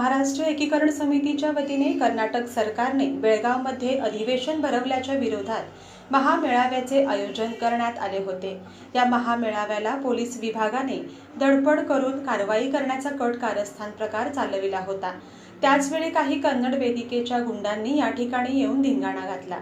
महाराष्ट्र एकीकरण समितीच्या वतीने कर्नाटक सरकारने बेळगावमध्ये अधिवेशन भरवल्याच्या विरोधात महामेळाव्याचे आयोजन करण्यात आले होते. या महामेळाव्याला पोलीस विभागाने धडपड करून कारवाई करण्याचा कट कारस्थान प्रकार चालविला होता. त्याचवेळी काही कन्नड वेदिकेच्या गुंडांनी या ठिकाणी येऊन धिंगाणा घातला.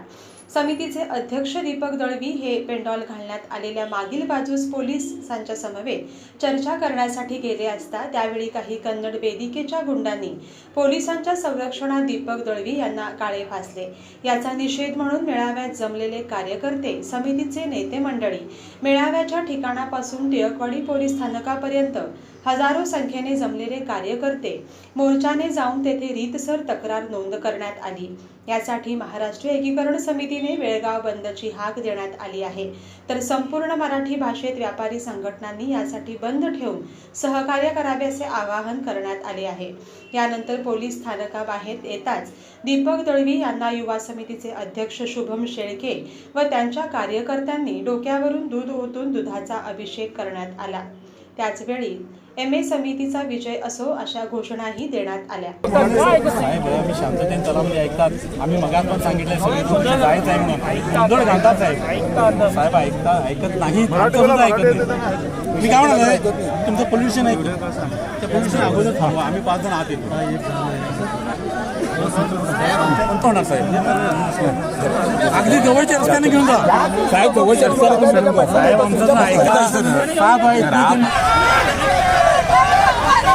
समितीचे अध्यक्ष दीपक दळवी हे पेंडॉल घालण्यात आलेल्या मागील बाजूस पोलिसांच्या समवेत चर्चा करण्यासाठी गेले असता त्यावेळी काही कन्नड वेदिकेच्या गुंडांनी पोलिसांच्या संरक्षणात दीपक दळवी यांना काळे फासले. याचा निषेध म्हणून मेळाव्यात जमलेले कार्यकर्ते समितीचे नेते मंडळी मेळाव्याच्या ठिकाणापासून टिळकवाडी पोलीस स्थानकापर्यंत हजारो संख्येने जमलेले कार्यकर्ते मोर्चाने जाऊन तेथे रीतसर तक्रार नोंद करण्यात आली. यासाठी महाराष्ट्र एकीकरण समितीने बेळगाव बंदची हाक देण्यात आली आहे. तर संपूर्ण मराठी भाषेत व्यापारी संघटनांनी यासाठी बंद ठेवून सहकार्य करावे असे आवाहन करण्यात आले आहे. यानंतर पोलीस स्थानकाबाहेर येताच दीपक दळवी यांना युवा समितीचे अध्यक्ष शुभम शेळके व त्यांच्या कार्यकर्त्यांनी डोक्यावरून दूध ओतून दुधाचा अभिषेक करण्यात आला. त्याचवेळी एम ए समितीचा विजय असो अशा घोषणाही देण्यात आल्या. मी शांततेने ऐकतात. आम्ही मगात पण सांगितलं सगळे तुमचं जायचं आहे म्हणून. गोंधळ घालतात साहेब साहेब ऐकता ऐकत नाही. ऐकत मी काय म्हणत आहे तुमचं पोल्युशन आहे. ते पोल्युशन अगोदर थांबवा. आम्ही पाच जण आत येतो होणार साहेब? अगदी जवळच्या रस्त्याने घेऊन जा. साहेब जवळच्या जा साहेब आमचं तर ऐका साहेब आहे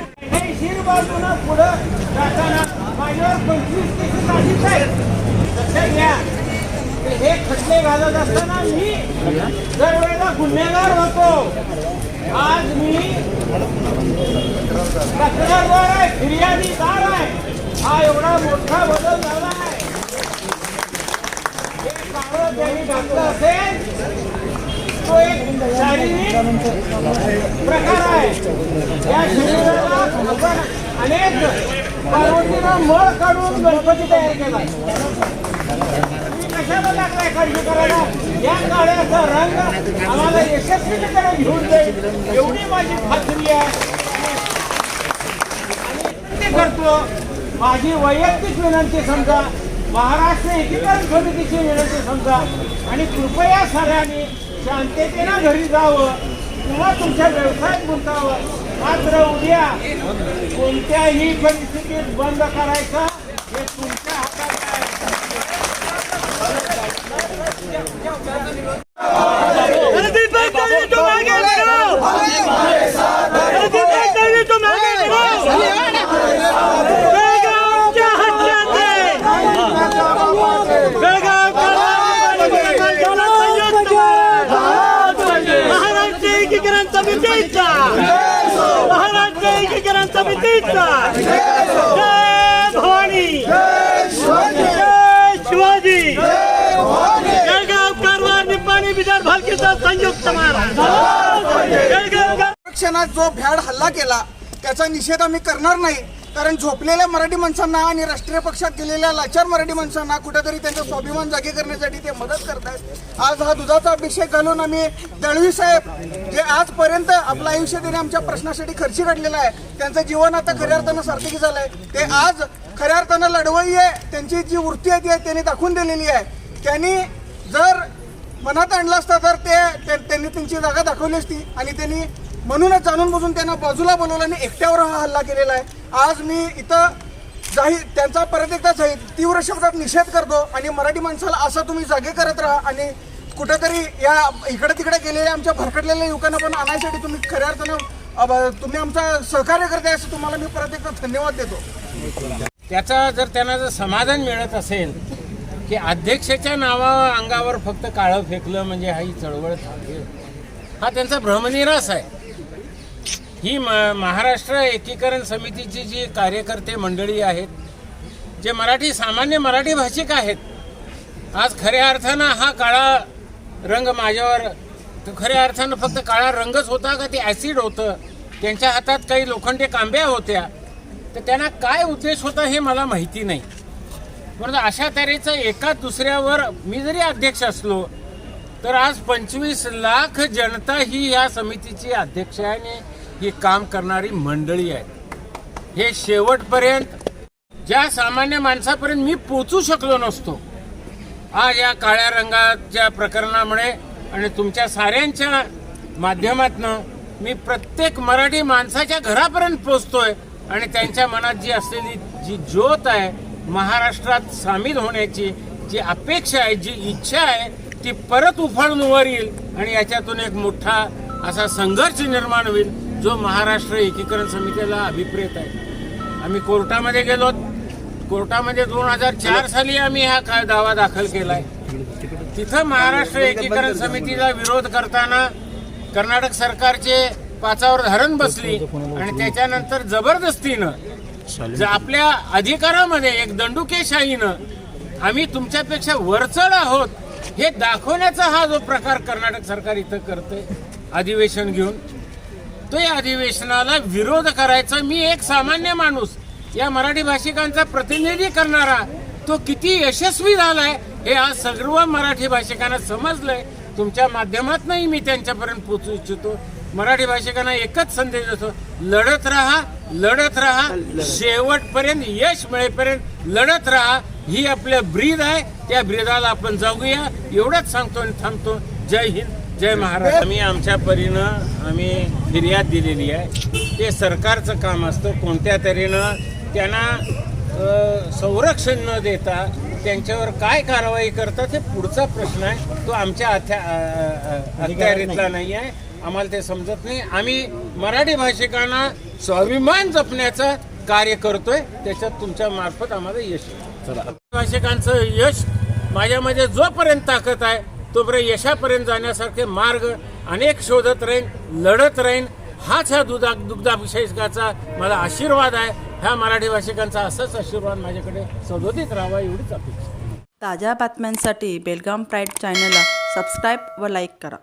बाजूनं पुढं जाताना माझ्यावर पंचवीस केसेस आधीच आहेत लक्षात घ्या हे खटले घालत असताना मी दरवेळेला गुन्हेगार होतो आज मी तक्रारदार आहे फिर्यादीदार आहे. हा एवढा मोठा बदल झाला आहे हे काळं त्यांनी असेल तो एक शारीरिक प्रकार आहे या शरीराला आपण अनेक पार्वतीनं मळ काढून गणपती तयार केला कशाला लागलाय करायला या काळ्याचा रंग आम्हाला यशस्वीपणे घेऊन जाईल एवढी माझी खात्री आहे करतो माझी वैयक्तिक विनंती समजा महाराष्ट्र एकीकरण समितीची विनंती समजा. आणि कृपया सगळ्यांनी शांततेनं घरी जावं. किंवा तुमच्या व्यवसायात गुंतावं. मात्र उद्या कोणत्याही परिस्थितीत बंद करायचं हे तुमच्या हातात आहे महाराष्ट्र एकीकरण समितीचा महाराष्ट्र एकीकरण समितीचा जय भवानी जय शिवाजी जळगाव कारवार निपाणी भालकीचा संयुक्त महाराज आरक्षणात जो भ्याड हल्ला केला त्याचा निषेध आम्ही करणार नाही. कारण झोपलेल्या मराठी माणसांना आणि राष्ट्रीय पक्षात गेलेल्या लाचार मराठी माणसांना कुठेतरी त्यांचा स्वाभिमान जागे करण्यासाठी ते मदत करतायत. आज हा दुधाचा अभिषेक घालून आम्ही दळवी साहेब जे आजपर्यंत आपलं आयुष्य त्यांनी आमच्या प्रश्नासाठी खर्ची काढलेला आहे त्यांचं जीवन आता खऱ्या अर्थानं सार्थकी झालंय. ते आज खऱ्या अर्थानं लढवई आहे. त्यांची जी वृत्ती आहे ती आहे, त्यांनी दाखवून दिलेली आहे. त्यांनी जर मनात आणलं असतं तर ते त्यांनी त्यांची जागा दाखवली असती आणि त्यांनी म्हणूनच जाणून बुजून त्यांना बाजूला बोलवलं आणि एकट्यावर हा हल्ला केलेला आहे. आज मी इथं जाहीर त्यांचा परत एकदा जाहीर तीव्र शब्दात निषेध करतो आणि मराठी माणसाला असं तुम्ही जागे करत राहा आणि कुठंतरी या इकडे तिकडे गेलेल्या आमच्या भरकटलेल्या युवकांना पण आणायसाठी तुम्ही खऱ्या अर्थानं तुम्ही आमचा सहकार्य करताय असं तुम्हाला मी परत एकदा धन्यवाद देतो. त्याचा जर त्यांना जर समाधान मिळत असेल की अध्यक्षाच्या नावा अंगावर फक्त काळं फेकलं म्हणजे हा ही चळवळ थांबेल. हा त्यांचा भ्रमनिरास आहे. ही म महाराष्ट्र एकीकरण समितीची जी कार्यकर्ते मंडळी आहेत जे मराठी सामान्य मराठी भाषिक आहेत आज खऱ्या अर्थानं हा काळा रंग माझ्यावर खऱ्या अर्थानं फक्त काळा रंगच होता का ते ॲसिड होतं? त्यांच्या हातात काही लोखंडी कांब्या होत्या. तर त्यांना काय उद्देश होता हे मला माहिती नाही. परंतु अशा तऱ्हेचं एका दुसऱ्यावर मी जरी अध्यक्ष असलो तर आज पंचवीस लाख जनता ही या समितीची अध्यक्ष आहे आणि ही काम करणारी मंडळी आहे. हे शेवटपर्यंत ज्या सामान्य माणसापर्यंत मी पोचू शकलो नसतो आज या काळ्या रंगाच्या प्रकरणामुळे आणि तुमच्या साऱ्यांच्या माध्यमातनं मी प्रत्येक मराठी माणसाच्या घरापर्यंत पोचतोय. आणि त्यांच्या मनात जी असलेली जी ज्योत आहे महाराष्ट्रात सामील होण्याची जी अपेक्षा आहे जी इच्छा आहे ती परत उफाळून वर येईल आणि याच्यातून एक मोठा असा संघर्ष निर्माण होईल जो महाराष्ट्र एकीकरण समितीला अभिप्रेत आहे. आम्ही कोर्टामध्ये गेलो कोर्टामध्ये दोन हजार चार साली आम्ही हा दावा दाखल केलाय. तिथं महाराष्ट्र एकीकरण समितीला विरोध करताना कर्नाटक सरकारचे पाचावर धरण बसली आणि त्याच्यानंतर जबरदस्तीनं आपल्या अधिकारामध्ये एक दंडुकेशाहीनं आम्ही तुमच्यापेक्षा वरचढ आहोत हे दाखवण्याचा हा जो प्रकार कर्नाटक सरकार इथं करते अधिवेशन घेऊन तो या अधिवेशनाला विरोध करायचा. मी एक सामान्य माणूस या मराठी भाषिकांचा प्रतिनिधी करणारा तो किती यशस्वी झालाय हे आज सर्व मराठी भाषिकांना समजलंय. तुमच्या माध्यमातूनही मी त्यांच्यापर्यंत पोहोचू इच्छितो. मराठी भाषिकांना एकच संदेश देतो लढत राहा लढत राहा शेवटपर्यंत यश मिळेपर्यंत लढत राहा. ही आपलं ब्रीद आहे त्या ब्रीदाला आपण जाऊया एवढंच सांगतो आणि थांबतो. जय हिंद जय महाराष्ट्र. आम्ही आमच्या परीनं आम्ही फिर्याद दिलेली आहे. ते सरकारचं काम असतं. कोणत्या तऱ्हेनं त्यांना संरक्षण न देता त्यांच्यावर काय कारवाई करतात हे पुढचा प्रश्न आहे. तो आमच्या अथ्या अ, अ, अखत्यारीतला नाही. आहे आम्हाला ते समजत नाही. आम्ही मराठी भाषिकांना स्वाभिमान जपण्याचं कार्य करतोय. त्याच्यात तुमच्या मार्फत आम्हाला यश. भाषिकांचं यश माझ्यामध्ये जोपर्यंत ताकद आहे तोपर्यंत यशापर्यंत जाण्यासारखे मार्ग अनेक शोधत राहीन लढत राहीन. हाच ह्या दुधा दुग्धाभिषेकाचा मला आशीर्वाद आहे. ह्या मराठी भाषिकांचा असाच आशीर्वाद माझ्याकडे सदोदित राहावा एवढीच अपेक्षा. ताज्या बातम्यांसाठी बेलगाम प्राईड चॅनलला सबस्क्राईब व लाईक करा.